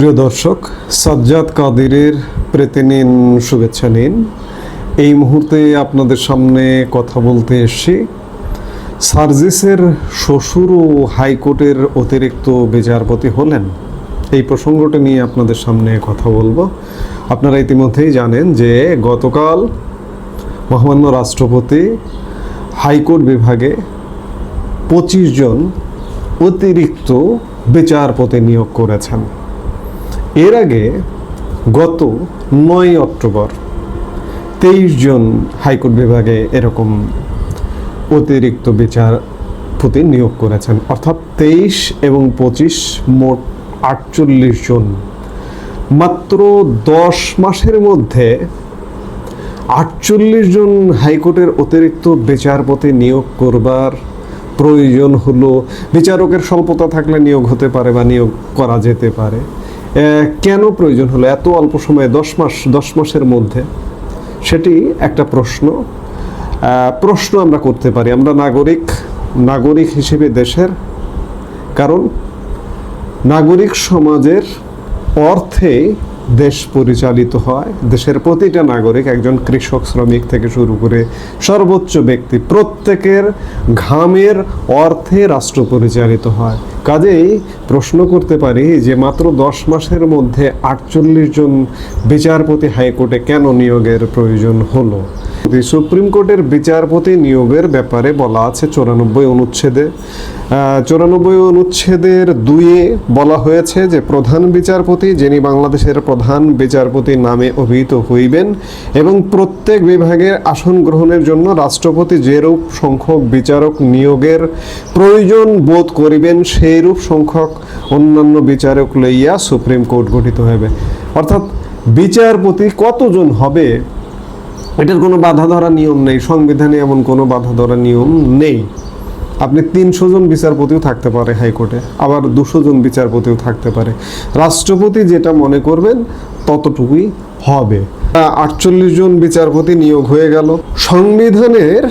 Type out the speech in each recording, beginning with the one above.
প্রিয় দর্শক, সাজ্জাদ কাদিরের প্রেতে নিন শুভেচ্ছা নিন। এই মুহূর্তে আপনাদের সামনে কথা বলতে এসেছি। সার্জিসের শ্বশুর ও হাইকোর্টের অতিরিক্ত বিচারপতি হলেন। এই প্রসঙ্গটা নিয়ে আপনাদের সামনে কথা বলব। আপনারা ইতিমধ্যেই জানেন যে গতকাল মহামান্য রাষ্ট্রপতি হাইকোর্ট বিভাগে পঁচিশ জন অতিরিক্ত বিচারপতি নিয়োগ করেছেন। এর আগে গত নয় অক্টোবর তেইশ জন হাইকোর্ট বিভাগে এরকম অতিরিক্ত বিচারপতি নিয়োগ করেছেন। অর্থাৎ তেইশ এবং পঁচিশ মোট আটচল্লিশ জন। মাত্র দশ মাসের মধ্যে আটচল্লিশ জন হাইকোর্টের অতিরিক্ত বিচারপতি নিয়োগ করবার প্রয়োজন হলো। বিচারকের স্বল্পতা থাকলে নিয়োগ হতে পারে বা নিয়োগ করা যেতে পারে। কেন প্রয়োজন হলো এত অল্প সময়ে, দশ মাস, দশ মাসের মধ্যে? সেটি একটা প্রশ্ন। প্রশ্ন আমরা করতে পারি। আমরা নাগরিক নাগরিক হিসেবে দেশের, কারণ নাগরিক সমাজের অর্থে দেশ পরিচালিত হয়। দেশের প্রতিটা নাগরিক একজন কৃষক, শ্রমিক থেকে শুরু করে সর্বোচ্চ ব্যক্তি প্রত্যেকের ঘামের অর্থে রাষ্ট্র পরিচালিত হয়। কাজেই প্রশ্ন করতে পারি যে মাত্র দশ মাসের মধ্যে আটচল্লিশ জন বিচারপতি হাইকোর্টে কেন নিয়োগের প্রয়োজন হলো? সুপ্রিম কোর্টের বিচারপতি নিয়োগের ব্যাপারে বলা আছে চৌরানব্বই অনুচ্ছেদে। চৌরানব্বই অনুচ্ছেদের দুইয়ে বলা হয়েছে যে প্রধান বিচারপতি, যিনি বাংলাদেশের প্রধান বিচারপতি নামে অভিহিত হইবেন এবং প্রত্যেক বিভাগের আসন গ্রহণের জন্য রাষ্ট্রপতি যেরূপ সংখ্যক বিচারক নিয়োগের প্রয়োজন বোধ করিবেন, সেইরূপ সংখ্যক অন্যান্য বিচারক লইয়া সুপ্রিম কোর্ট গঠিত হবে অর্থাৎ বিচারপতি কতজন হবে? এটার কোনো বাধা ধরা নিয়ম নেই, সংবিধানে এমন কোনো বাধা ধরা নিয়ম নেই। আপনি তিনশো জন বিচারপতিও থাকতে পারে হাইকোর্টে, আবার দুশো জন বিচারপতিও থাকতে পারে। রাষ্ট্রপতি যেটা মনে করবেন, ততটুকুই হবে। আটচল্লিশ জন বিচারপতি নিয়োগ হয়ে গেল। সংবিধানের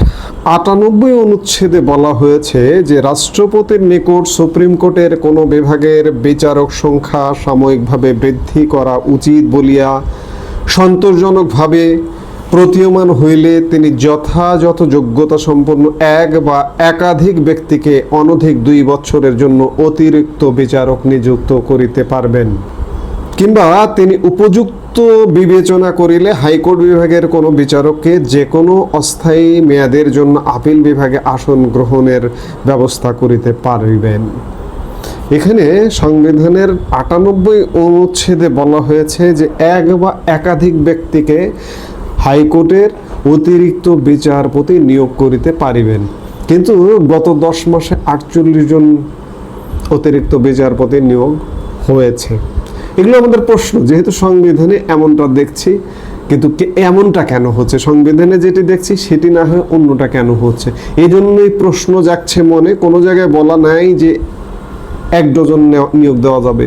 আটানব্বই অনুচ্ছেদে বলা হয়েছে যে, রাষ্ট্রপতির নিকট সুপ্রিম কোর্টের কোনো বিভাগের বিচারক সংখ্যা সাময়িকভাবে বৃদ্ধি করা উচিত বলিয়া সন্তোষজনকভাবে প্রতীয়মান হইলে তিনি যথাযথ যোগ্যতা সম্পন্ন এক বা একাধিক ব্যক্তিকে অনধিক দুই বছরের জন্য অতিরিক্ত বিচারক নিযুক্ত করিতে পারবেন। কিংবা তিনি উপযুক্ত বিবেচনা করিলে হাইকোর্ট বিভাগের কোনো বিচারককে যে কোনো অস্থায়ী মেয়াদের জন্য আপিল বিভাগে আসন গ্রহণের ব্যবস্থা করিতে পারিবেন। এখানে সংবিধানের আটানব্বই অনুচ্ছেদে বলা হয়েছে যে এক বা একাধিক ব্যক্তিকে হাইকোর্টের অতিরিক্ত বিচারপতি নিয়োগ করিতে পারিবেন। কিন্তু গত দশ মাসে আটচল্লিশ জন অতিরিক্ত বিচারপতি নিয়োগ হয়েছে। এগুলো আমাদের প্রশ্ন, যেহেতু সংবিধানে এমনটা দেখছি, কিন্তু এমনটা কেন হচ্ছে? সংবিধানে যেটি দেখছি, সেটি না হয়ে অন্যটা কেন হচ্ছে? এই জন্যই প্রশ্ন যাচ্ছে মনে, কোনো জায়গায় বলা নাই যে এক ডজন নিয়োগ দেওয়া যাবে।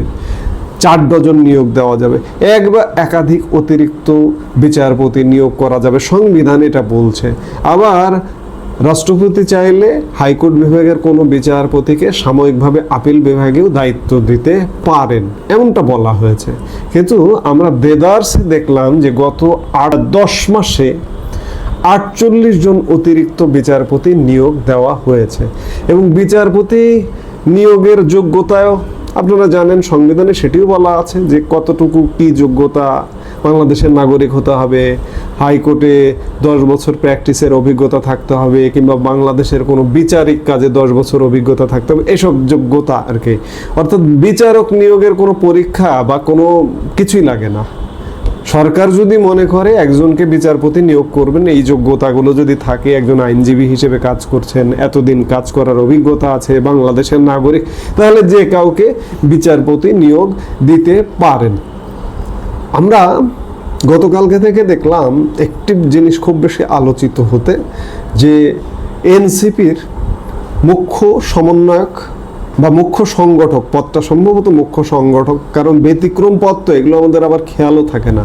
চার ডজন নিয়োগ দেওয়া যাবে। এক বা একাধিক অতিরিক্ত বিচারপতি নিয়োগ করা যাবে। সংবিধান এটা বলছে। আবার রাষ্ট্রপতি চাইলে হাইকোর্ট বিভাগের কোনো বিচারপতিকে সাময়িকভাবে আপিল বিভাগেও দায়িত্ব দিতে পারেন, এমনটা বলা হয়েছে। কিন্তু আমরা দেদার্সে দেখলাম যে গত আট, দশ মাসে আটচল্লিশ জন অতিরিক্ত বিচারপতি নিয়োগ দেওয়া হয়েছে। এবং বিচারপতি নিয়োগের যোগ্যতায়ও আপনারা জানেন, সংবিধানে সেটিও বলা আছে যে কতটুকু কি যোগ্যতা বাংলাদেশের নাগরিক হতে হবে, হাইকোর্টে দশ বছর প্র্যাকটিসের অভিজ্ঞতা থাকতে হবে কিংবা বাংলাদেশের কোনো বিচারিক কাজে দশ বছর অভিজ্ঞতা থাকতে হবে, এসব যোগ্যতা আর কি। অর্থাৎ বিচারক নিয়োগের কোনো পরীক্ষা বা কোনো কিছুই লাগে না। সরকার যদি মনে করে একজনকে বিচারপতি নিয়োগ করবেন, এই যোগ্যতাগুলো যদি থাকে, একজন আইনজীবী হিসেবে কাজ করছেন, এতদিন কাজ করার অভিজ্ঞতা আছে বাংলাদেশের নাগরিক, তাহলে যে কাউকে বিচারপতি নিয়োগ দিতে পারেন। আমরা গতকালকে থেকে দেখলাম একটি জিনিস খুব বেশি আলোচিত হতে, যে এনসিপির মুখ্য সমন্বয়ক বা মুখ্য সংগঠক পদটা সম্ভবত মুখ্য সংগঠক, কারণ ব্যতিক্রম পদ তো, এগুলো আমাদের আবার খেয়ালও থাকে না।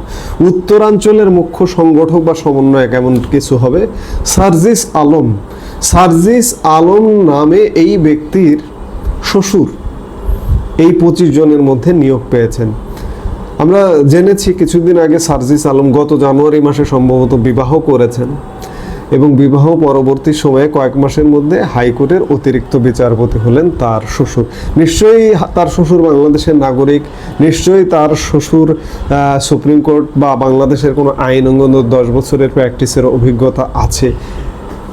উত্তরাঞ্চলের মুখ্য সংগঠক বা সমন্বয়ক এমন কিছু হবে। সার্জিস আলম। সার্জিস আলম নামে এই ব্যক্তির শ্বশুর এই পঁচিশ জনের মধ্যে নিয়োগ পেয়েছেন। আমরা জেনেছি কিছুদিন আগে সার্জিস আলম গত জানুয়ারি মাসে সম্ভবত বিবাহ করেছেন। এবং বিবাহ পরবর্তী সময়ে কয়েক মাসের মধ্যে হাইকোর্টের অতিরিক্ত বিচারপতি হলেন তার শ্বশুর। নিশ্চয়ই তার শ্বশুর বাংলাদেশের নাগরিক, নিশ্চয়ই তার শ্বশুর সুপ্রিম কোর্ট বা বাংলাদেশের কোনো আইন অঙ্গন দশ বছরের প্র্যাকটিসের অভিজ্ঞতা আছে,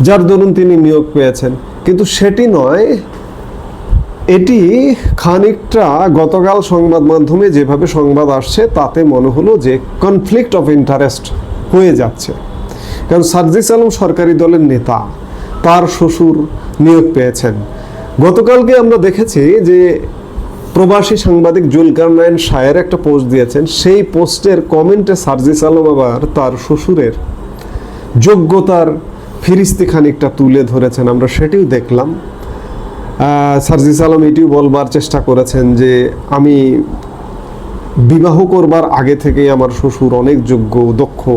যার দরুন তিনি নিয়োগ পেয়েছেন। কিন্তু সেটি নয়, এটি খানিকটা গতকাল সংবাদ মাধ্যমে যেভাবে সংবাদ আসছে, তাতে মনে হলো যে কনফ্লিক্ট অফ ইন্টারেস্ট হয়ে যাচ্ছে। কারণ সার্জিস আলম সরকারি দলের নেতা, তার শ্বশুর নিয়োগ পেয়েছেন। গতকালকে আমরা দেখেছি যে প্রবাসী সাংবাদিক জুলকার নায়ন শায়ের একটা পোস্ট দিয়েছেন। সেই পোস্টের কমেন্টে সার্জিস আলম আবার তার শ্বশুরের যোগ্যতার ফিরিস্তি খানিকটা তুলে ধরেছেন। আমরা সেটিও দেখলাম। সার্জিস আলম এটিও বলবার চেষ্টা করেছেন যে আমি বিবাহ করবার আগে থেকেই আমার শ্বশুর অনেক যোগ্য, দক্ষ।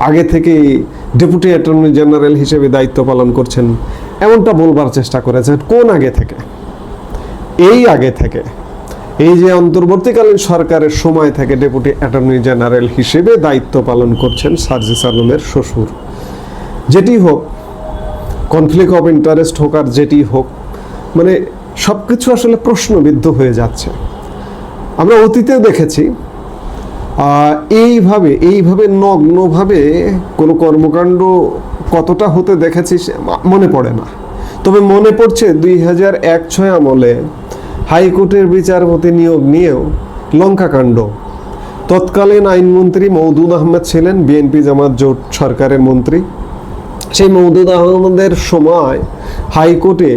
আগে থেকেই ডেপুটি অ্যাটর্নি জেনারেল হিসেবে দায়িত্ব পালন করছেন। এমনটা বলবার চেষ্টা করেছেন, কোন আগে থেকে? এই আগে থেকে। এই যে অন্তর্বর্তীকালীন সরকারের সময় থেকে ডেপুটি অ্যাটর্নি জেনারেল হিসেবে দায়িত্ব পালন করছেন সার্জিস আলমের শ্বশুর। যেটি হোক কনফ্লিক্ট অফ ইন্টারেস্ট হোক আর যেটি হোক মানে সব কিছু আসলে প্রশ্নবিদ্ধ হয়ে যাচ্ছে। আমরা অতীতে দেখেছি এইভাবে এইভাবে নগ্নভাবে কোনো কর্মকাণ্ড কতটা হতে দেখেছি মনে পড়ে না। তবে মনে পড়ছে দুই হাজার এক ছয় আমলে হাইকোর্টের বিচারপতি নিয়োগ নিয়েও লঙ্কাকাণ্ড। তৎকালীন আইনমন্ত্রী মৌদুদ আহমেদ ছিলেন বিএনপি জামাত জোট সরকারের মন্ত্রী। সেই মৌদুদ আহমদের সময় হাইকোর্টে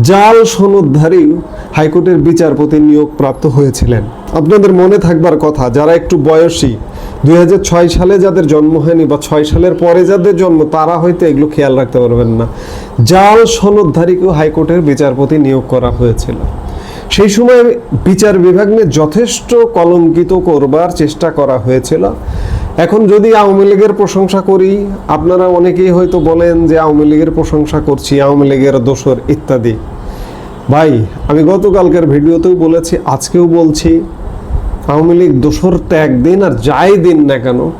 জাল সনদধারী হাইকোর্টের বিচারপতি নিয়োগ প্রাপ্ত হয়েছিলেন। আপনাদের মনে থাকবার কথা, যারা একটু বয়সী, দুই সালে যাদের জন্ম হয়নি বা ছয় সালের পরে যাদের জন্ম, তারা হয়তো এগুলো খেয়াল রাখতে পারবেন না। জাল সনদধারীকেও হাইকোর্টের বিচারপতি নিয়োগ করা হয়েছিল। সেই সময় বিচার বিভাগ নিয়ে যথেষ্ট কলঙ্কিত করবার চেষ্টা করা হয়েছিল। এখন যদি আওয়ামী লীগের প্রশংসা করি, আপনারা অনেকেই হয়তো বলেন যে আওয়ামী লীগের প্রশংসা করছি, আওয়ামী লীগের দোসর ইত্যাদি। ভাই, আমি গতকালকের ভিডিওতেও বলেছি, আজকেও বলছি, আওয়ামী লীগ দোসর ত্যাগ দিন আর যাই দিন না কেন,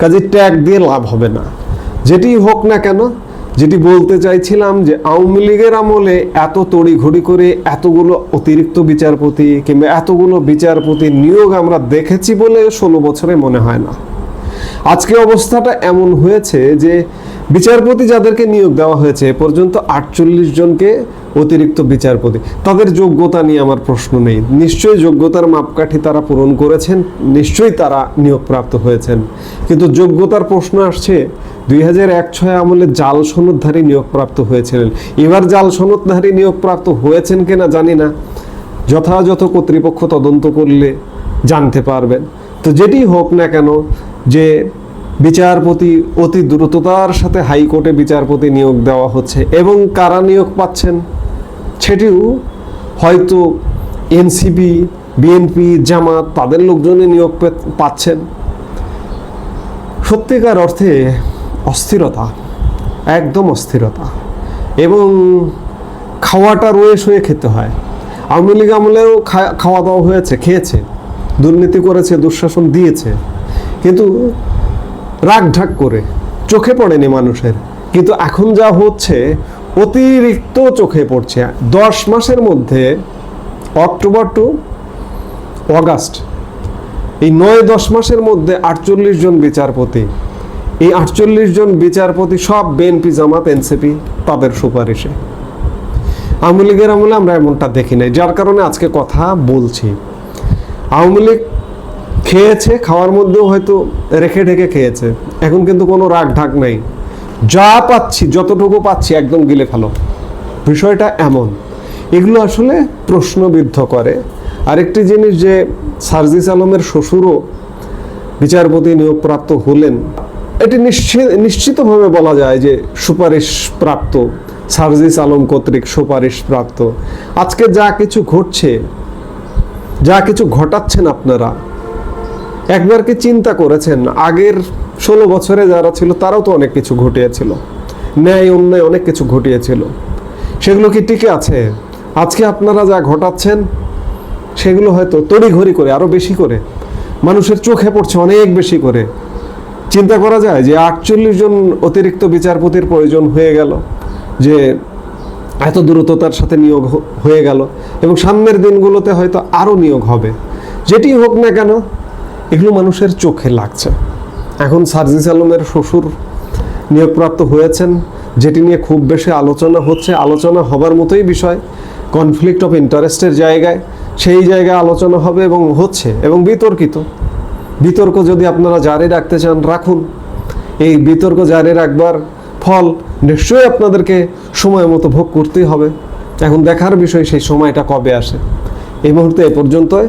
কাজে ট্যাগ দিয়ে লাভ হবে না। যেটি হোক না কেন, যেটি বলতে চাইছিলাম যে আওয়ামী লীগের আমলে এত তড়িঘড়ি করে এতগুলো অতিরিক্ত বিচারপতি কিংবা এতগুলো বিচারপতি নিয়োগ আমরা দেখেছি বলে ষোলো বছরে মনে হয় না। আজকে অবস্থাটা এমন হয়েছে যে বিচারপতি যাদেরকে নিয়োগ দেওয়া হয়েছে পর্যন্ত আটচল্লিশ জনকে অতিরিক্ত বিচারপতি। তাদের যোগ্যতা নিয়ে আমার প্রশ্ন নেই। নিশ্চয়ই যোগ্যতার মাপকাঠি তারা পূরণ করেছেন, নিশ্চয়ই তারা নিয়োগপ্রাপ্ত হয়েছেন। কিন্তু যোগ্যতার প্রশ্ন আসছে, দুই হাজার এক ছয় আমলে জাল সনদধারী নিয়োগপ্রাপ্ত হয়েছিলেন। এবার জাল সনদধারী নিয়োগপ্রাপ্ত হয়েছেন কিনা জানি না। যথাযথ কর্তৃপক্ষ তদন্ত করলে জানতে পারবেন। তো যেটি হোক না কেন যে বিচারপতি অতি দ্রুততার সাথে হাইকোর্টে বিচারপতি নিয়োগ দেওয়া হচ্ছে এবং কারা নিয়োগ পাচ্ছেন সেটিও হয়তো এনসিপি, বিএনপি, জামাত, তাদের লোকজনে নিয়োগ পাচ্ছেন। সত্যিকার অর্থে অস্থিরতা, একদম অস্থিরতা এবং খাওয়াটা রয়ে শুয়ে খেতে হয়। আওয়ামী লীগ আমলেও খাওয়া দাওয়া হয়েছে, খেয়েছে, দুর্নীতি করেছে, দুঃশাসন দিয়েছে। কিন্তু রাগ ঢাক করে, চোখে পড়েনি মানুষের। কিন্তু এখন যা হচ্ছে, অতিরিক্ত চোখে পড়ছে। দশ মাসের মধ্যে, অক্টোবর টু অগাস্ট, এই নয়, দশ মাসের মধ্যে আটচল্লিশ জন বিচারপতি। এই আটচল্লিশ জন বিচারপতি সব বিএনপি জামাত এনসিপি তাদের সুপারিশে। আওয়ামী লীগের আমলে আমরা এমনটা দেখি নাই। যার কারণে আজকে কথা বলছি। আওয়ামী লীগ খেয়েছে, খাওয়ার মধ্যেও হয়তো রেখে ঢেকে খেয়েছে। এখন কিন্তু কোনো রাগ ঢাক নাই। যা পাচ্ছি, যতটুকু পাচ্ছি, একদম গিলে ফেলো। বিষয়টা এমন। এগুলো আসলে প্রশ্নবিদ্ধ করে। আরেকটি জিনিস যে সার্জিস আলমের শ্বশুরও বিচারপতি নিয়োগপ্রাপ্ত হলেন, এটি নিশ্চিত নিশ্চিতভাবে বলা যায় যে সুপারিশ প্রাপ্ত, সার্জিস আলম কর্তৃক সুপারিশ প্রাপ্ত। আজকে যা কিছু ঘটছে, যা কিছু ঘটাচ্ছেন আপনারা একবার কি চিন্তা করেছেন? আগের ষোলো বছরে যারা ছিল, তারাও তো অনেক কিছু ঘটিয়েছিল। ন্যায়, অন্যায় অনেক কিছু ঘটিয়েছিল। সেগুলো কি টিকে আছে? আজকে আপনারা যা ঘটাচ্ছেন, সেগুলো হয়তো তড়িঘড়ি করে, আরও বেশি করে। মানুষের চোখে পড়ছে অনেক বেশি করে। চিন্তা করা যায় যে আটচল্লিশ জন অতিরিক্ত বিচারপতির প্রয়োজন হয়ে গেল, যে এত দ্রুততার সাথে নিয়োগ হয়ে গেল, এবং সামনের দিনগুলোতে হয়তো আরও নিয়োগ হবে। যেটি হোক না কেন এগুলো মানুষের চোখে লাগছে। এখন সার্জিস আলমের শ্বশুর নিয়োগপ্রাপ্ত হয়েছেন, যেটি নিয়ে খুব বেশি আলোচনা হচ্ছে। আলোচনা হবার মতোই বিষয় কনফ্লিক্ট অফ ইন্টারেস্টের জায়গায়। সেই জায়গায় আলোচনা হবে এবং হচ্ছে, এবং বিতর্কিত। বিতর্ক যদি আপনারা জারি রাখতে চান, রাখুন। এই বিতর্ক জারি রাখবার ফল নিশ্চয়ই আপনাদেরকে সময় মতো ভোগ করতেই হবে। এখন দেখার বিষয়, সেই সময়টা কবে আসে? এই মুহূর্তে এ পর্যন্তই।